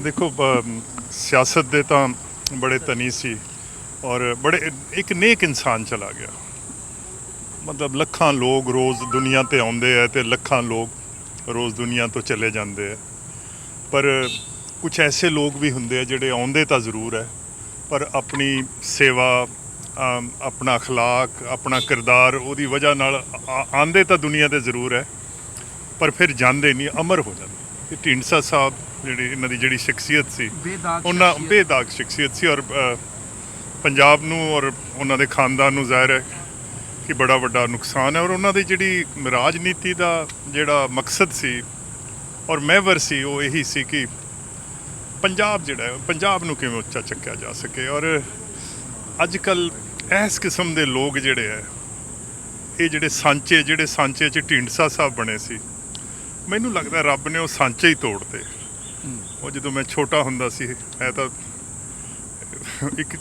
ਦੇਖੋ ਬ- ਸਿਆਸਤ ਦੇ ਤਾਂ ਬੜੇ ਤਨੀ ਸੀ ਔਰ ਬੜੇ ਇੱਕ ਨੇਕ ਇਨਸਾਨ ਚਲਾ ਗਿਆ ਮਤਲਬ ਲੱਖਾਂ ਲੋਕ ਰੋਜ਼ ਦੁਨੀਆ ਤੇ ਆਉਂਦੇ ਆ ਤੇ ਲੱਖਾਂ ਲੋਕ ਰੋਜ਼ ਦੁਨੀਆ ਤੋਂ ਚਲੇ ਜਾਂਦੇ ਆ ਪਰ ਕੁਝ ਐਸੇ ਲੋਕ ਵੀ ਹੁੰਦੇ ਆ ਜਿਹੜੇ ਆਉਂਦੇ ਤਾਂ ਜ਼ਰੂਰ ਹੈ ਪਰ ਆਪਣੀ ਸੇਵਾ ਅਮ, ਆਪਣਾ اخلاق ਆਪਣਾ ਕਿਰਦਾਰ ਉਹਦੀ ਵਜ੍ਹਾ ਨਾਲ ਆ- ਆਉਂਦੇ ਤਾਂ ਦੁਨੀਆ ਤੇ ਜ਼ਰੂਰ ਹੈ ਪਰ ਫਿਰ ਜਾਂਦੇ ਨਹੀਂ ਅਮਰ ਹੋ ਜਾਂਦੇ ਇਹ ਢੀਂਡਸਾ ਸਾਹਿਬ ਜਿਹੜੀ ਇਹਨਾਂ ਦੀ ਜਿਹੜੀ ਸ਼ਖਸੀਅਤ ਸੀ ਬੇਦਾਗ ਉਹਨਾਂ ਸ਼ਖਸੀਅਤ। ਬੇਦਾਗ ਸ਼ਖਸੀਅਤ ਸੀ ਔਰ ਅ, ਪੰਜਾਬ ਨੂੰ ਔਰ ਉਹਨਾਂ ਦੇ ਖਾਨਦਾਨ ਨੂੰ ਜ਼ਾਹਿਰ ਹੈ ਕਿ ਬੜਾ ਵੱਡਾ ਨੁਕਸਾਨ ਹੈ ਔਰ ਉਹਨਾਂ ਦੀ ਜਿਹੜੀ ਰਾਜਨੀਤੀ ਦਾ ਜਿਹੜਾ ਮਕਸਦ ਸੀ ਔਰ ਮਹਿਵਰ ਸੀ ਉਹ ਇਹੀ ਸੀ ਕਿ ਪੰਜਾਬ ਜਿਹੜਾ ਹੈ ਪੰਜਾਬ ਨੂੰ ਕਿਵੇਂ ਉੱਚਾ ਚੱਕਿਆ ਜਾ ਸਕੇ ਔਰ ਅੱਜ ਕੱਲ ਇਸ ਕਿਸਮ ਦੇ ਲੋਕ ਜਿਹੜੇ ਹੈ ਇਹ ਜਿਹੜੇ ਸਾਂਚੇ ਜਿਹੜੇ ਸਾਂਚੇ ਚ ਢੀਂਡਸਾ ਸਾਹਿਬ ਬਣੇ ਸੀ ਮੈਨੂੰ ਲੱਗਦਾ ਰੱਬ ਨੇ ਉਹ ਸਾਂਚੇ ਹੀ ਤੋੜਤੇ। ਉਹ ਜਦੋਂ ਮੈਂ ਛੋਟਾ ਹੁੰਦਾ ਸੀ ਇਹ ਤਾਂ ਇੱਕ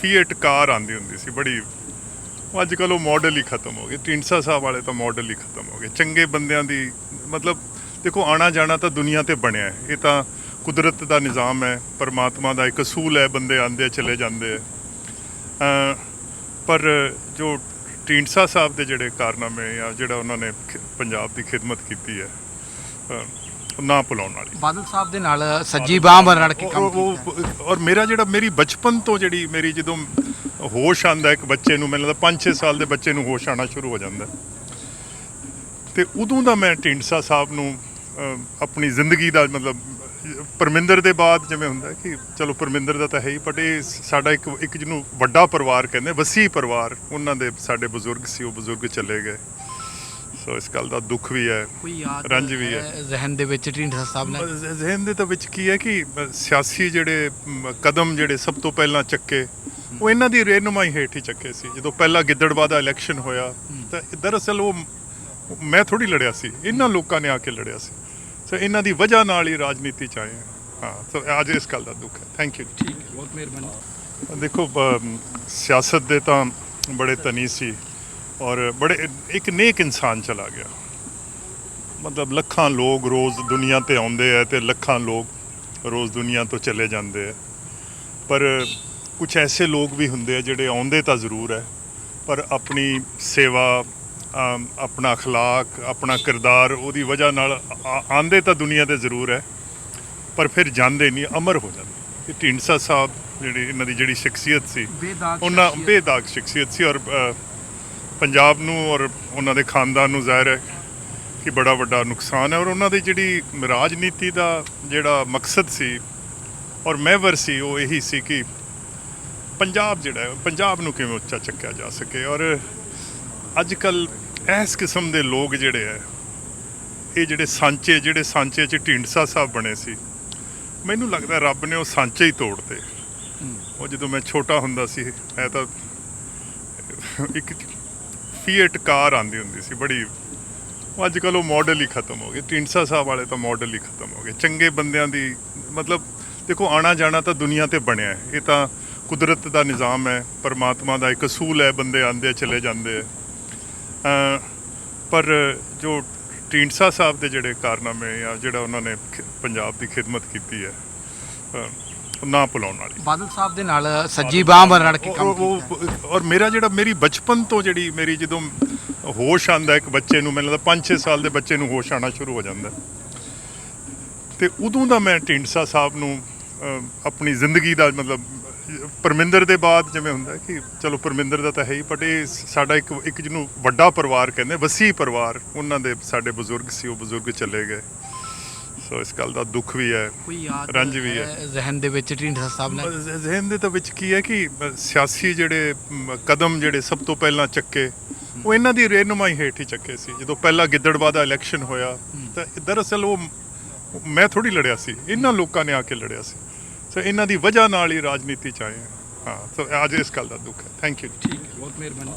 ਫੀਏਟ ਕਾਰ ਆਂਦੀ ਹੁੰਦੀ ਸੀ ਬੜੀ ਉਹ ਅੱਜ ਕੱਲ ਉਹ ਮਾਡਲ ਹੀ ਖਤਮ ਹੋ ਗਏ ਢੀਂਡਸਾ ਸਾਹਿਬ ਵਾਲੇ ਤਾਂ ਮਾਡਲ ਹੀ ਖਤਮ ਹੋ ਗਏ। ਚੰਗੇ ਬੰਦਿਆਂ ਦੀ ਮਤਲਬ ਦੇਖੋ ਆਣਾ ਜਾਣਾ ਤਾਂ ਦੁਨੀਆ ਤੇ ਬਣਿਆ ਹੈ। ਇਹ ਤਾਂ ਕੁਦਰਤ ਦਾ ਨਿਜ਼ਾਮ ਹੈ ਪਰਮਾਤਮਾ ਦਾ ਇੱਕ ਅਸੂਲ ਹੈ ਬੰਦੇ ਆਂਦੇ ਚਲੇ ਜਾਂਦੇ ਆ। ਪਰ ਜੋ ਢੀਂਡਸਾ ਸਾਹਿਬ ਦੇ ਜਿਹੜੇ ਕਾਰਨਾਮੇ ਜਾਂ ਜਿਹੜਾ ਉਹਨਾਂ ਨੇ ਪੰਜਾਬ ਦੀ ਖਿਦਮਤ ਕੀਤੀ ਹੈ ਨਾ ਭੁਲਾਉਣ ਵਾਲੀ। ਬਾਦਲ ਸਾਹਿਬ ਦੇ ਨਾਲ ਸੱਜੀ ਬਾਹ ਬਣ ਕੇ ਕੰਮ ਕੀਤਾ। ਔਰ ਮੇਰਾ ਜਿਹੜਾ ਮੇਰੀ ਬਚਪਨ ਤੋਂ ਜਿਹੜੀ ਮੇਰੀ ਜਦੋਂ ਹੋਸ਼ ਆਂਦਾ ਇੱਕ ਬੱਚੇ ਨੂੰ ਮੈਨੂੰ ਲੱਗਦਾ 5-6 ਸਾਲ ਦੇ ਬੱਚੇ ਨੂੰ ਹੋਸ਼ ਆਣਾ ਸ਼ੁਰੂ ਹੋ ਜਾਂਦਾ। ਤੇ ਉਦੋਂ ਦਾ ਮੈਂ ਢੀਂਡਸਾ ਸਾਹਿਬ ਨੂੰ ਆਪਣੀ ਜ਼ਿੰਦਗੀ ਦਾ ਮਤਲਬ ਪਰਮਿੰਦਰ ਦੇ ਬਾਅਦ ਜਿਵੇਂ ਹੁੰਦਾ ਕਿ ਚਲੋ ਪਰਮਿੰਦਰ ਦਾ ਤਾਂ ਹੈ ਹੀ ਬਟ ਇਹ ਸਾਡਾ ਇੱਕ ਇੱਕ ਜਿਹਨੂੰ ਵੱਡਾ ਪਰਿਵਾਰ ਕਹਿੰਦੇ ਵਸੀ ਪਰਿਵਾਰ ਉਹਨਾਂ ਦੇ ਸਾਡੇ ਬਜ਼ੁਰਗ ਸੀ ਉਹ ਬਜ਼ੁਰਗ ਚਲੇ ਗਏ। ਸੋ ਇਸ ਗੱਲ ਦਾ ਦੁੱਖ ਵੀ ਹੈ ਕੋਈ ਯਾਦ ਰੰਜ ਵੀ ਹੈ। ਜ਼ਹਿਨ ਦੇ ਵਿੱਚ ਢੀਂਡਸਾ ਸਾਹਿਬ ਨੇ? ਜ਼ਿਹਨ ਦੇ ਤਾਂ ਵਿੱਚ ਕੀ ਹੈ ਕਿ ਸਿਆਸੀ ਜਿਹੜੇ ਕਦਮ ਜਿਹੜੇ ਸਭ ਤੋਂ ਪਹਿਲਾਂ ਚੱਕੇ ਉਹ ਇਹਨਾਂ ਦੀ ਰਹਿਨੁਮਾਈ ਹੇਠ ਹੀ ਚੱਕੇ ਸੀ। ਜਦੋਂ ਪਹਿਲਾ ਗਿੱਦੜਬਾਹ ਦਾ ਇਲੈਕਸ਼ਨ ਹੋਇਆ ਤਾਂ ਦਰਅਸਲ ਉਹ ਮੈਂ ਥੋੜੀ ਲੜਿਆ ਸੀ ਇਹਨਾਂ ਲੋਕਾਂ ਨੇ ਆ ਕੇ ਲੜਿਆ ਸੀ। ਸੋ ਇਹਨਾਂ ਦੀ ਵਜ੍ਹਾ ਨਾਲ ਹੀ ਰਾਜਨੀਤੀ ਚ ਆਏ ਹਾਂ। ਸੋ ਅੱਜ ਇਸ ਗੱਲ ਦਾ ਦੁੱਖ ਹੈ। ਥੈਂਕ ਯੂ ਠੀਕ ਹੈ ਬਹੁਤ ਮਿਹਰਬਾਨੀ। ਦੇਖੋ ਸਿਆਸਤ ਦੇ ਤਾਂ ਬੜੇ ਤਨੀ ਸੀ ਔਰ ਬੜੇ ਇੱਕ ਨੇਕ ਇਨਸਾਨ ਚਲਾ ਗਿਆ। ਮਤਲਬ ਲੱਖਾਂ ਲੋਕ ਰੋਜ਼ ਦੁਨੀਆ ਤੇ ਆਉਂਦੇ ਆ ਤੇ ਲੱਖਾਂ ਲੋਕ ਰੋਜ਼ ਦੁਨੀਆ ਤੋਂ ਚਲੇ ਜਾਂਦੇ ਆ। ਪਰ ਕੁਝ ਐਸੇ ਲੋਕ ਵੀ ਹੁੰਦੇ ਆ ਜਿਹੜੇ ਆਉਂਦੇ ਤਾਂ ਜ਼ਰੂਰ ਹੈ ਪਰ ਆਪਣੀ ਸੇਵਾ ਆਪਣਾ اخلاق ਆਪਣਾ ਕਿਰਦਾਰ ਉਹਦੀ ਵਜ੍ਹਾ ਨਾਲ ਆ- ਆਉਂਦੇ ਤਾਂ ਦੁਨੀਆ ਤੇ ਜ਼ਰੂਰ ਹੈ ਪਰ ਫਿਰ ਜਾਂਦੇ ਨਹੀਂ ਅਮਰ ਹੋ ਜਾਂਦੇ ਇਹ ਢੀਂਡਸਾ ਸਾਹਿਬ ਜਿਹੜੀ ਇਹਨਾਂ ਦੀ ਜਿਹੜੀ ਸ਼ਖਸੀਅਤ ਸੀ ਬੇਦਾਗ ਉਹਨਾਂ ਸ਼ਖਸੀਅਤ। ਬੇਦਾਗ ਸ਼ਖਸੀਅਤ ਸੀ ਔਰ ਅ, ਪੰਜਾਬ ਨੂੰ ਔਰ ਉਹਨਾਂ ਦੇ ਖਾਨਦਾਨ ਨੂੰ ਜ਼ਾਹਿਰ ਹੈ ਕਿ ਬੜਾ ਵੱਡਾ ਨੁਕਸਾਨ ਹੈ ਔਰ ਉਹਨਾਂ ਦੀ ਜਿਹੜੀ ਰਾਜਨੀਤੀ ਦਾ ਜਿਹੜਾ ਮਕਸਦ ਸੀ ਔਰ ਮਹਿਵਰ ਸੀ ਉਹ ਇਹੀ ਸੀ ਕਿ ਪੰਜਾਬ ਜਿਹੜਾ ਹੈ ਪੰਜਾਬ ਨੂੰ ਕਿਵੇਂ ਉੱਚਾ ਚੱਕਿਆ ਜਾ ਸਕੇ ਔਰ ਅੱਜ ਕੱਲ ਇਸ ਕਿਸਮ ਦੇ ਲੋਕ ਜਿਹੜੇ ਹੈ ਇਹ ਜਿਹੜੇ ਸਾਂਚੇ ਜਿਹੜੇ ਸਾਂਚੇ ਚ ਢੀਂਡਸਾ ਸਾਹਿਬ ਬਣੇ ਸੀ, ਮੈਨੂੰ ਲੱਗਦਾ ਰੱਬ ਨੇ ਉਹ ਸਾਂਚੇ ਹੀ ਤੋੜਤੇ। ਉਹ ਜਦੋਂ ਮੈਂ ਛੋਟਾ ਹੁੰਦਾ ਸੀ, ਮੈਂ ਤਾਂ ਇੱਕ ਫੀਏਟ ਕਾਰ ਆਂਦੀ ਹੁੰਦੀ ਸੀ, ਬੜੀ ਅੱਜ ਕੱਲ ਉਹ ਮਾਡਲ ਹੀ ਖਤਮ ਹੋ ਗਏ ਢੀਂਡਸਾ ਸਾਹਿਬ ਵਾਲੇ ਤਾਂ ਮਾਡਲ ਹੀ ਖਤਮ ਹੋ ਗਏ। ਚੰਗੇ ਬੰਦਿਆਂ ਦੀ ਮਤਲਬ, ਦੇਖੋ, ਆਣਾ ਜਾਣਾ ਤਾਂ ਦੁਨੀਆ ਤੇ ਬਣਿਆ ਇਹ ਤਾਂ ਕੁਦਰਤ ਦਾ ਨਿਜ਼ਾਮ ਹੈ, ਪਰਮਾਤਮਾ ਦਾ ਇੱਕ ਅਸੂਲ ਹੈ, ਬੰਦੇ ਆਂਦੇ ਚਲੇ ਜਾਂਦੇ ਆ। ਪਰ ਜੋ ਢੀਂਡਸਾ ਸਾਹਿਬ ਦੇ ਜਿਹੜੇ ਕਾਰਨਾਮੇ ਜਾਂ ਜਿਹੜਾ ਉਹਨਾਂ ਨੇ ਪੰਜਾਬ ਦੀ ਖਿਦਮਤ ਕੀਤੀ ਹੈ ਨਾ ਭੁਲਾਉਣ ਵਾਲੀ। ਬਾਦਲ ਸਾਹਿਬ ਦੇ ਨਾਲ ਸੱਜੀ ਬਾਹ ਬਣ ਕੇ ਕੰਮ ਕੀਤਾ ਔਰ ਮੇਰਾ ਜਿਹੜਾ ਮੇਰੀ ਬਚਪਨ ਤੋਂ ਜਿਹੜੀ ਮੇਰੀ ਜਦੋਂ ਹੋਸ਼ ਆਂਦਾ ਇੱਕ ਬੱਚੇ ਨੂੰ ਮੈਨੂੰ ਲੱਗਦਾ 5-6 ਸਾਲ ਦੇ ਬੱਚੇ ਨੂੰ ਹੋਸ਼ ਆਣਾ ਸ਼ੁਰੂ ਹੋ ਜਾਂਦਾ ਤੇ ਉਦੋਂ ਦਾ ਮੈਂ ਢੀਂਡਸਾ ਸਾਹਿਬ ਨੂੰ ਆਪਣੀ ਜ਼ਿੰਦਗੀ ਦਾ ਮਤਲਬ ਪਰਮਿੰਦਰ ਦੇ ਬਾਅਦ ਜਿਵੇਂ ਹੁੰਦਾ ਕਿ ਚਲੋ ਪਰਮਿੰਦਰ ਦਾ ਤਾਂ ਹੈ ਹੀ ਬਟ ਇਹ ਸਾਡਾ ਇੱਕ ਇੱਕ ਜਿਹਨੂੰ ਵੱਡਾ ਪਰਿਵਾਰ ਕਹਿੰਦੇ ਵਸੀ ਪਰਿਵਾਰ ਉਹਨਾਂ ਦੇ ਸਾਡੇ ਬਜ਼ੁਰਗ ਸੀ ਉਹ ਬਜ਼ੁਰਗ ਚਲੇ ਗਏ। ਸੋ ਇਸ ਗੱਲ ਦਾ ਦੁੱਖ ਵੀ ਹੈ ਕੋਈ ਯਾਦ ਰੰਜ ਵੀ ਹੈ। ਜ਼ਹਿਨ ਦੇ ਵਿੱਚ ਢੀਂਡਸਾ ਸਾਹਿਬ ਨੇ ਜ਼ਿਹਨ ਦੇ ਤਾਂ ਵਿੱਚ ਕੀ ਹੈ ਕਿ ਸਿਆਸੀ ਜਿਹੜੇ ਕਦਮ ਜਿਹੜੇ ਸਭ ਤੋਂ ਪਹਿਲਾਂ ਚੱਕੇ ਉਹ ਇਹਨਾਂ ਦੀ ਰਹਿਨੁਮਾਈ ਹੇਠ ਹੀ ਚੱਕੇ ਸੀ। ਜਦੋਂ ਪਹਿਲਾ ਗਿੱਦੜਬਾਹ ਦਾ ਇਲੈਕਸ਼ਨ ਹੋਇਆ ਤਾਂ ਦਰਅਸਲ ਉਹ ਮੈਂ ਥੋੜੀ ਲੜਿਆ ਸੀ ਇਹਨਾਂ ਲੋਕਾਂ ਨੇ ਆ ਕੇ ਲੜਿਆ ਸੀ। ਸੋ ਇਹਨਾਂ ਦੀ ਵਜ੍ਹਾ ਨਾਲ ਹੀ ਰਾਜਨੀਤੀ ਚ ਆਏ ਹਾਂ। ਹਾਂ ਸੋ ਅੱਜ ਇਸ ਗੱਲ ਦਾ ਦੁੱਖ ਹੈ। ਥੈਂਕ ਯੂ ਠੀਕ ਹੈ, ਬਹੁਤ ਮਿਹਰਬਾਨੀ।